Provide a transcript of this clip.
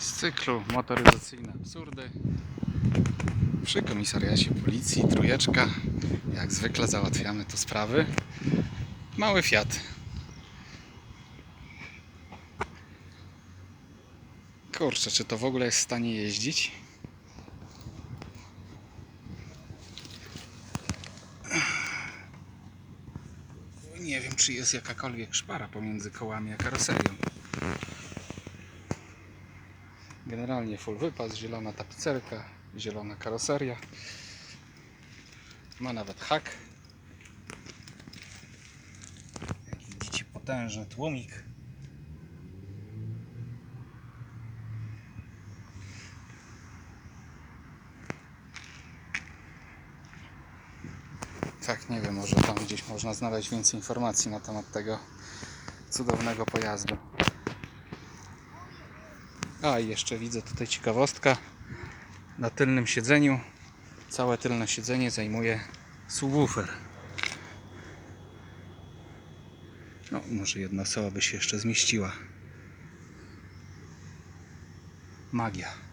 z cyklu motoryzacyjne absurdy. Przy komisariacie policji trójeczka. Jak zwykle załatwiamy tu sprawy. Mały Fiat. Kurczę, czy to w ogóle jest w stanie jeździć? Nie wiem, czy jest jakakolwiek szpara pomiędzy kołami a karoserią. Generalnie full wypas, zielona tapicerka, zielona karoseria. Ma nawet hak. Jak widzicie, potężny tłumik. Tak, nie wiem, może tam gdzieś można znaleźć więcej informacji na temat tego cudownego pojazdu. A i jeszcze widzę tutaj ciekawostka. Na tylnym siedzeniu, całe tylne siedzenie zajmuje subwoofer. No, może jedna osoba by się jeszcze zmieściła. Magia.